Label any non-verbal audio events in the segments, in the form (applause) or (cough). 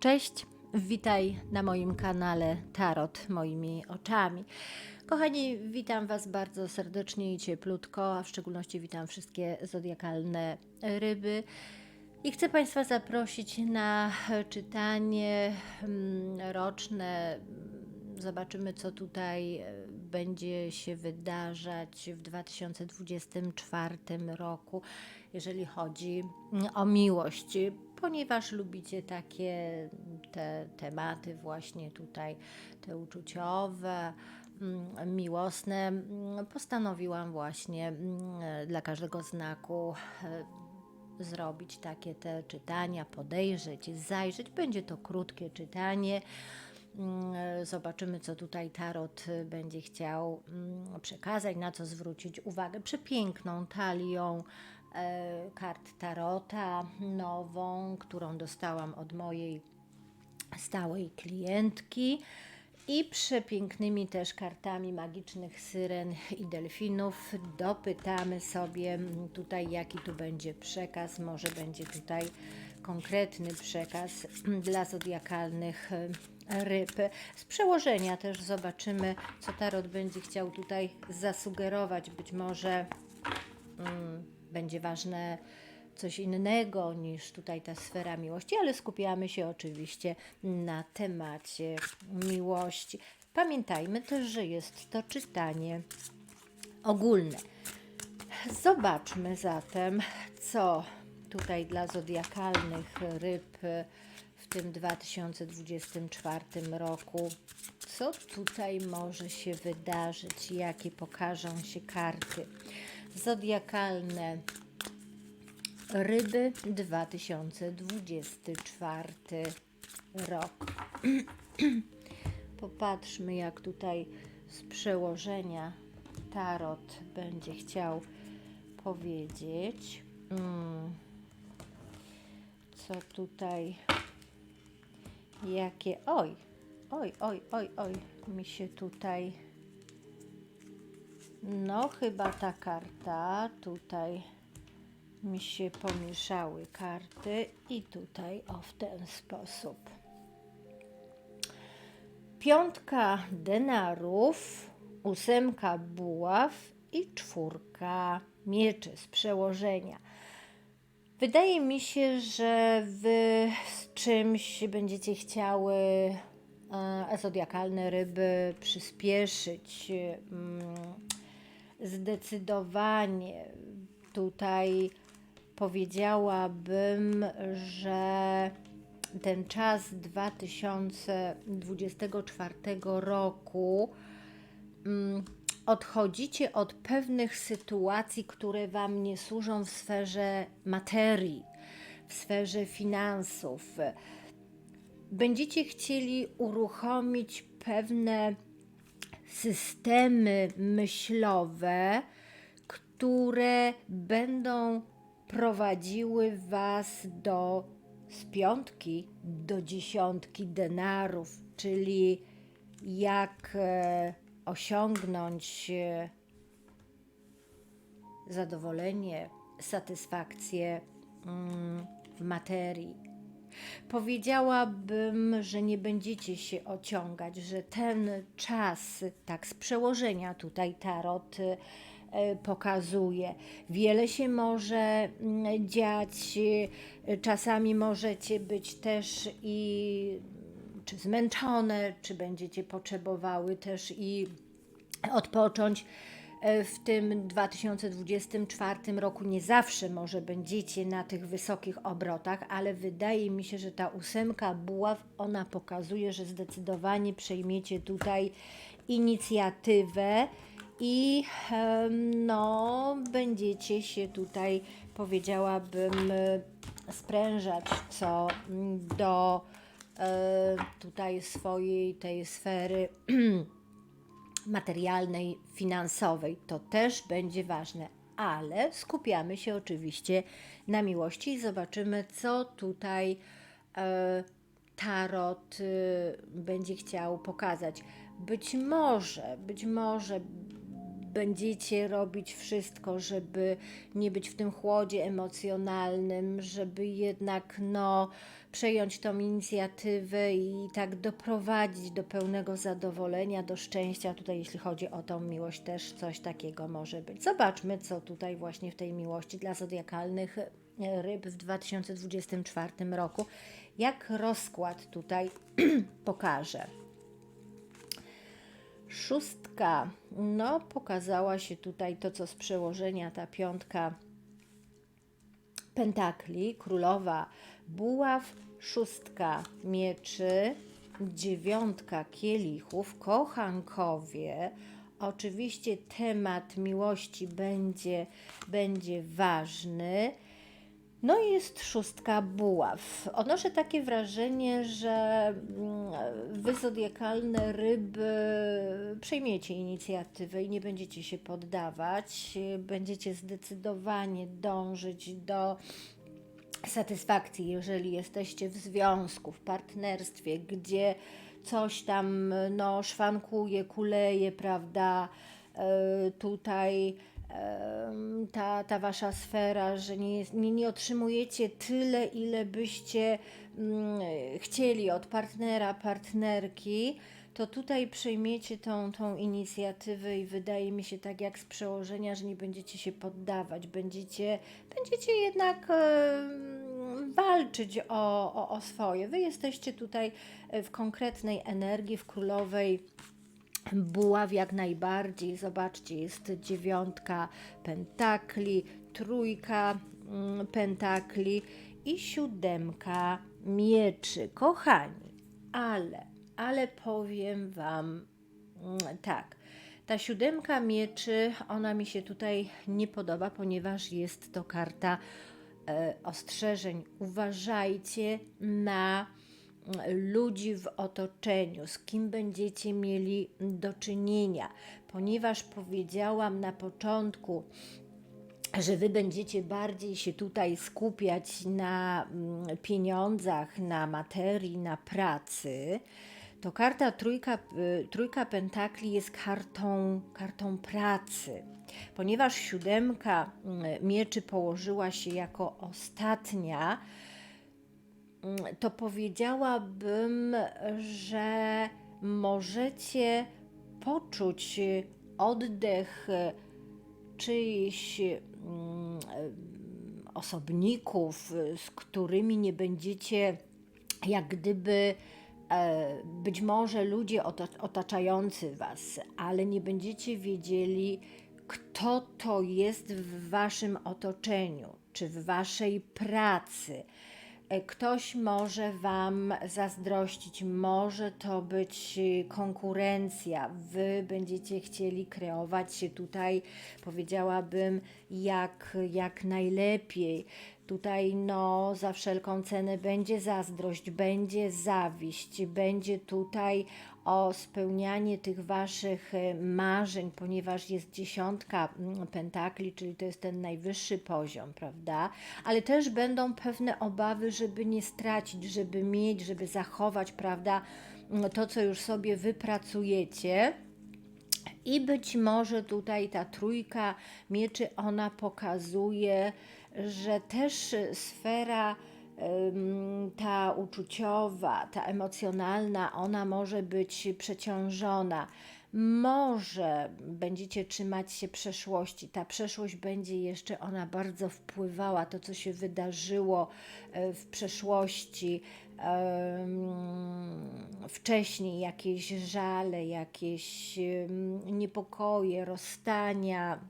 Cześć, witaj na moim kanale Tarot moimi oczami. Kochani, witam Was bardzo serdecznie i cieplutko, a w szczególności witam wszystkie zodiakalne ryby. I chcę Państwa zaprosić na czytanie mm, roczne. Zobaczymy, co tutaj e, będzie się wydarzać w 2024 roku, jeżeli chodzi mm, o miłość, ponieważ lubicie takie te tematy, właśnie tutaj te uczuciowe, mm, miłosne. mm, Postanowiłam właśnie mm, dla każdego znaku e, zrobić takie te czytania, podejrzeć, zajrzeć. Będzie to krótkie czytanie. Zobaczymy, co tutaj Tarot y, będzie chciał przekazać, na co zwrócić uwagę. Przepiękną talią e, kart Tarota, nową, którą dostałam od mojej stałej klientki i przepięknymi też kartami magicznych syren i delfinów. Dopytamy sobie tutaj, jaki tu będzie przekaz. Może będzie tutaj konkretny przekaz dla zodiakalnych y, ryb. Z przełożenia też zobaczymy, co Tarot będzie chciał tutaj zasugerować. Być może mm, będzie ważne coś innego niż tutaj ta sfera miłości, ale skupiamy się oczywiście na temacie miłości. Pamiętajmy też, że jest to czytanie ogólne. Zobaczmy zatem, co tutaj dla zodiakalnych ryb w tym 2024 roku, co tutaj może się wydarzyć, jakie pokażą się karty zodiakalne ryby 2024 rok. (clears throat) Popatrzmy, jak tutaj z przełożenia Tarot będzie chciał powiedzieć. Mm. Co tutaj, jakie, oj, oj, oj, oj, oj, mi się tutaj, no chyba ta karta, tutaj mi się pomieszały karty i tutaj o w ten sposób. Piątka denarów, ósemka buław i czwórka mieczy z przełożenia. Wydaje mi się, że wy z czymś będziecie chciały e, zodiakalne ryby przyspieszyć. mm, Zdecydowanie tutaj powiedziałabym, że ten czas 2024 roku mm, odchodzicie od pewnych sytuacji, które Wam nie służą w sferze materii, w sferze finansów. Będziecie chcieli uruchomić pewne systemy myślowe, które będą prowadziły Was do z piątki do dziesiątki denarów, czyli jak e, osiągnąć e, zadowolenie, satysfakcję mm, materii. Powiedziałabym, że nie będziecie się ociągać, że ten czas, tak z przełożenia tutaj tarot e, pokazuje. Wiele się może mm, dziać, e, czasami możecie być też i czy zmęczone, czy będziecie potrzebowały też i odpocząć. E, W tym 2024 roku nie zawsze może będziecie na tych wysokich obrotach, ale wydaje mi się, że ta ósemka buław, ona pokazuje, że zdecydowanie przejmiecie tutaj inicjatywę i no, będziecie się tutaj, powiedziałabym, sprężać co do e, tutaj swojej tej sfery (clears throat) materialnej, finansowej. To też będzie ważne, ale skupiamy się oczywiście na miłości i zobaczymy, co tutaj e, Tarot e, będzie chciał pokazać. Być może, być może będziecie robić wszystko, żeby nie być w tym chłodzie emocjonalnym, żeby jednak no, przejąć tą inicjatywę i tak doprowadzić do pełnego zadowolenia, do szczęścia. Tutaj, jeśli chodzi o tą miłość, też coś takiego może być. Zobaczmy, co tutaj właśnie w tej miłości dla zodiakalnych e, ryb w 2024 roku, jak rozkład tutaj (clears throat) pokaże. Szóstka, no pokazała się tutaj to, co z przełożenia, ta piątka pentakli, królowa buław, szóstka mieczy, dziewiątka kielichów, kochankowie. Oczywiście temat miłości będzie, będzie ważny. No i jest szóstka buław. Odnoszę takie wrażenie, że mm, wy zodiakalne ryby przejmiecie inicjatywę i nie będziecie się poddawać. Będziecie zdecydowanie dążyć do satysfakcji, jeżeli jesteście w związku, w partnerstwie, gdzie coś tam no, szwankuje, kuleje, prawda? E, tutaj ta, ta wasza sfera, że nie, jest, nie, nie otrzymujecie tyle, ile byście mm, chcieli od partnera, partnerki, to tutaj przejmiecie tą, tą inicjatywę i wydaje mi się tak jak z przełożenia, że nie będziecie się poddawać, będziecie, będziecie jednak em, walczyć o, o, o swoje. Wy jesteście tutaj e, w konkretnej energii, w królowej buław jak najbardziej. Zobaczcie, jest dziewiątka pentakli, trójka mm, pentakli i siódemka mieczy. Kochani, ale, ale powiem Wam mm, tak. Ta siódemka mieczy, ona mi się tutaj nie podoba, ponieważ jest to karta e, ostrzeżeń. Uważajcie na ludzi w otoczeniu, z kim będziecie mieli do czynienia, ponieważ powiedziałam na początku, że wy będziecie bardziej się tutaj skupiać na mm, pieniądzach, na materii, na pracy, to karta trójka, y, trójka pentakli jest kartą, kartą pracy. Ponieważ siódemka mm, mieczy położyła się jako ostatnia, to powiedziałabym, że możecie poczuć oddech czyichś mm, osobników, z którymi nie będziecie jak gdyby e, być może ludzie ota- otaczający Was, ale nie będziecie wiedzieli, kto to jest w Waszym otoczeniu, czy w Waszej pracy. E, Ktoś może Wam zazdrościć, może to być e, konkurencja. Wy będziecie chcieli kreować się tutaj, powiedziałabym, jak, jak najlepiej. Tutaj no za wszelką cenę będzie zazdrość, będzie zawiść, będzie tutaj o spełnianie tych waszych e, marzeń, ponieważ jest dziesiątka mm, pentakli, czyli to jest ten najwyższy poziom, prawda? Ale też będą pewne obawy, żeby nie stracić, żeby mieć, żeby zachować, prawda? mm, To, co już sobie wypracujecie. I być może tutaj ta trójka mieczy, ona pokazuje, że też sfera ta uczuciowa, ta emocjonalna, ona może być przeciążona. Może będziecie trzymać się przeszłości. Ta przeszłość będzie jeszcze ona bardzo wpływała, to co się wydarzyło e, w przeszłości, wcześniej jakieś żale, jakieś niepokoje, rozstania,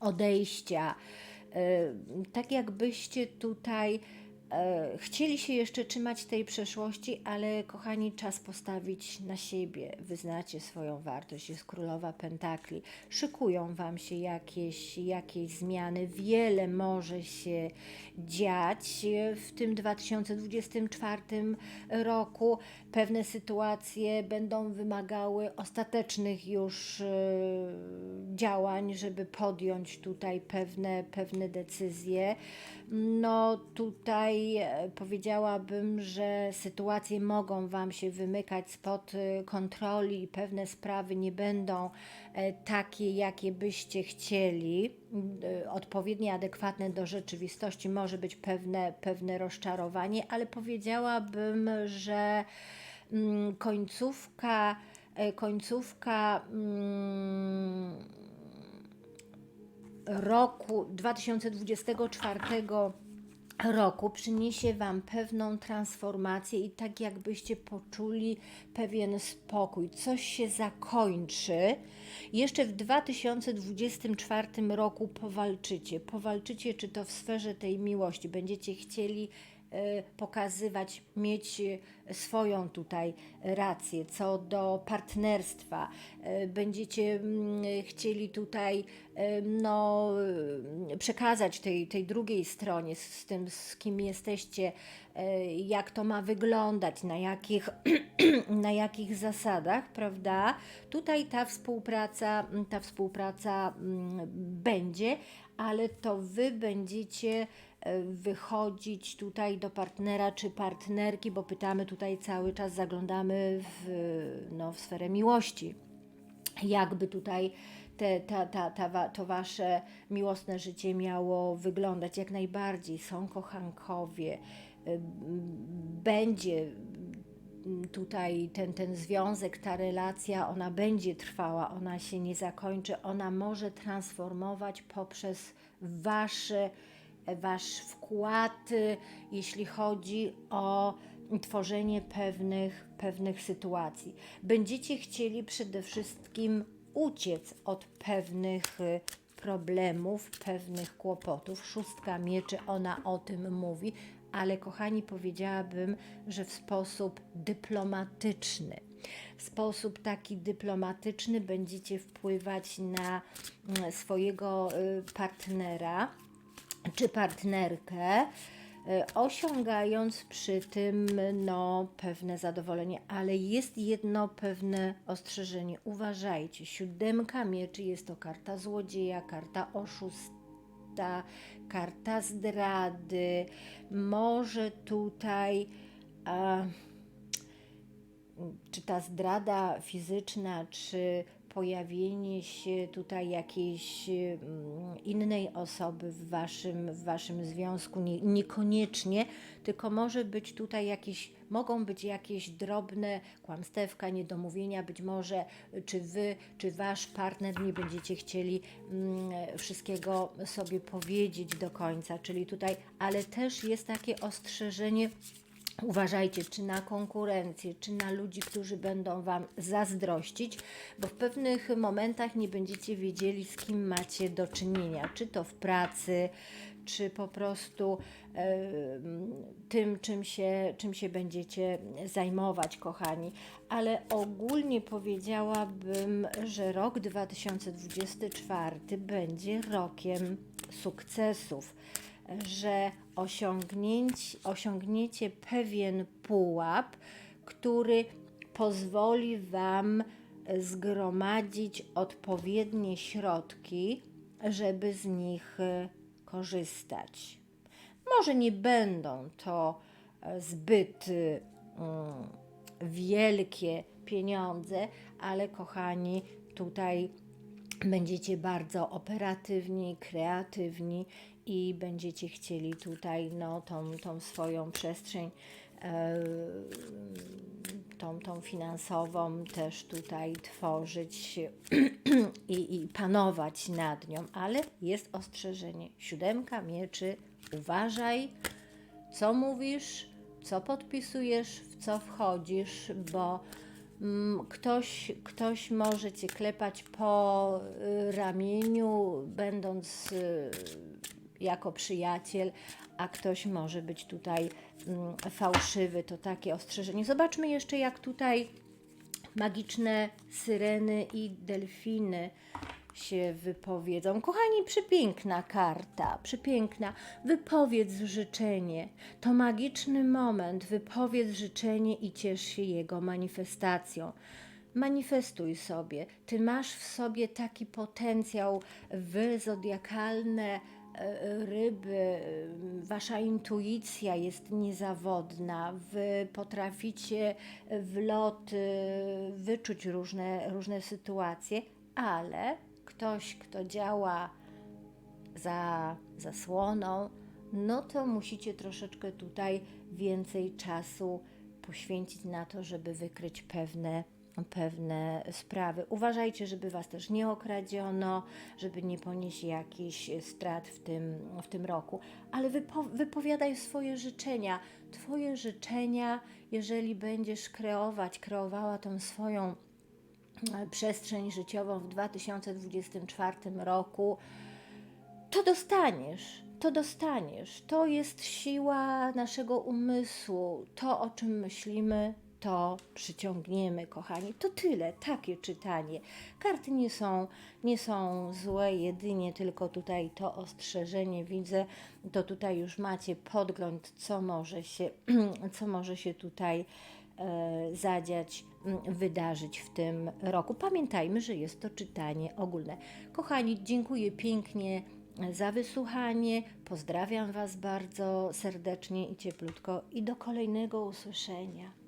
odejścia. Tak jakbyście tutaj chcieli się jeszcze trzymać tej przeszłości, ale kochani, czas postawić na siebie. Wyznacie swoją wartość. Jest królowa pentakli. Szykują wam się jakieś, jakieś zmiany. Wiele może się dziać w tym 2024 roku. Pewne sytuacje będą wymagały ostatecznych już e, działań, żeby podjąć tutaj pewne, pewne decyzje. No tutaj e, powiedziałabym, że sytuacje mogą Wam się wymykać spod e, kontroli i pewne sprawy nie będą e, takie, jakie byście chcieli, e, odpowiednio adekwatne do rzeczywistości. Może być pewne, pewne rozczarowanie, ale powiedziałabym, że mm, końcówka, końcówka mm, roku 2024 roku przyniesie Wam pewną transformację i tak jakbyście poczuli pewien spokój. Coś się zakończy. Jeszcze w 2024 roku powalczycie. Powalczycie, czy to w sferze tej miłości. Będziecie chcieli pokazywać, mieć e, swoją tutaj rację co do partnerstwa. E, Będziecie mm, chcieli tutaj no, przekazać tej, tej drugiej stronie, z tym, z kim jesteście, jak to ma wyglądać, na jakich, (clears throat) na jakich zasadach, prawda? Tutaj ta współpraca, ta współpraca mm, będzie, ale to wy będziecie wychodzić tutaj do partnera czy partnerki, bo pytamy tutaj cały czas, zaglądamy w, no, w sferę miłości. Jakby tutaj te, ta, ta, ta, to wasze miłosne życie miało wyglądać? Jak najbardziej są kochankowie, y, m, będzie m, tutaj ten, ten związek, ta relacja, ona będzie trwała, ona się nie zakończy, ona może transformować poprzez wasze, wasz wkład, y, jeśli chodzi o tworzenie pewnych, pewnych sytuacji. Będziecie chcieli przede wszystkim uciec od pewnych y, problemów, pewnych kłopotów. Szóstka mieczy, ona o tym mówi, ale kochani, powiedziałabym, że w sposób dyplomatyczny. W sposób taki dyplomatyczny będziecie wpływać na mm, swojego y, partnera czy partnerkę, y, osiągając przy tym no, pewne zadowolenie, ale jest jedno pewne ostrzeżenie. Uważajcie, siódemka mieczy jest to karta złodzieja, karta oszusta, karta zdrady. Może tutaj. A, czy ta zdrada fizyczna, czy pojawienie się tutaj jakiejś mm, innej osoby w waszym, w waszym związku, nie, niekoniecznie, tylko może być tutaj jakieś, mogą być jakieś drobne kłamstewka, niedomówienia, być może czy wy, czy wasz partner nie będziecie chcieli mm, wszystkiego sobie powiedzieć do końca, czyli tutaj, ale też jest takie ostrzeżenie, Uważajcie, czy na konkurencję, czy na ludzi, którzy będą Wam zazdrościć, bo w pewnych momentach nie będziecie wiedzieli, z kim macie do czynienia, czy to w pracy, czy po prostu e, tym, czym się, czym się będziecie zajmować, kochani. Ale ogólnie powiedziałabym, że rok 2024 będzie rokiem sukcesów że osiągniecie pewien pułap, który pozwoli Wam zgromadzić odpowiednie środki, żeby z nich e, korzystać. Może nie będą to e, zbyt mm, wielkie pieniądze, ale kochani, tutaj będziecie bardzo operatywni, kreatywni i będziecie chcieli tutaj no, tą, tą swoją przestrzeń, e, tą, tą finansową też tutaj tworzyć i, i panować nad nią, ale jest ostrzeżenie. Siódemka mieczy, uważaj, co mówisz, co podpisujesz, w co wchodzisz, bo mm, ktoś, ktoś może cię klepać po y, ramieniu, będąc y, jako przyjaciel, a ktoś może być tutaj mm, fałszywy. To takie ostrzeżenie. Zobaczmy jeszcze, jak tutaj magiczne syreny i delfiny się wypowiedzą. Kochani, przepiękna karta, przepiękna. Wypowiedz życzenie. To magiczny moment. Wypowiedz życzenie i ciesz się jego manifestacją. Manifestuj sobie. Ty masz w sobie taki potencjał, wy zodiakalne ryby, e, wasza intuicja jest niezawodna, wy potraficie w lot e, wyczuć różne, różne sytuacje, ale ktoś, kto działa za zasłoną, no to musicie troszeczkę tutaj więcej czasu poświęcić na to, żeby wykryć pewne, pewne sprawy. Uważajcie, żeby Was też nie okradziono, żeby nie ponieść jakichś strat w tym, w tym roku, ale wypo, wypowiadaj swoje życzenia. Twoje życzenia, jeżeli będziesz kreować, kreowała tą swoją e, przestrzeń życiową w 2024 roku, to dostaniesz, to dostaniesz. To jest siła naszego umysłu. To, o czym myślimy, to przyciągniemy, kochani. To tyle, takie czytanie. Karty nie są, nie są złe, jedynie tylko tutaj to ostrzeżenie widzę. To tutaj już macie podgląd, co może się, (clears throat) co może się tutaj e, zadziać, m, wydarzyć w tym roku. Pamiętajmy, że jest to czytanie ogólne. Kochani, dziękuję pięknie za wysłuchanie. Pozdrawiam Was bardzo serdecznie i cieplutko i do kolejnego usłyszenia.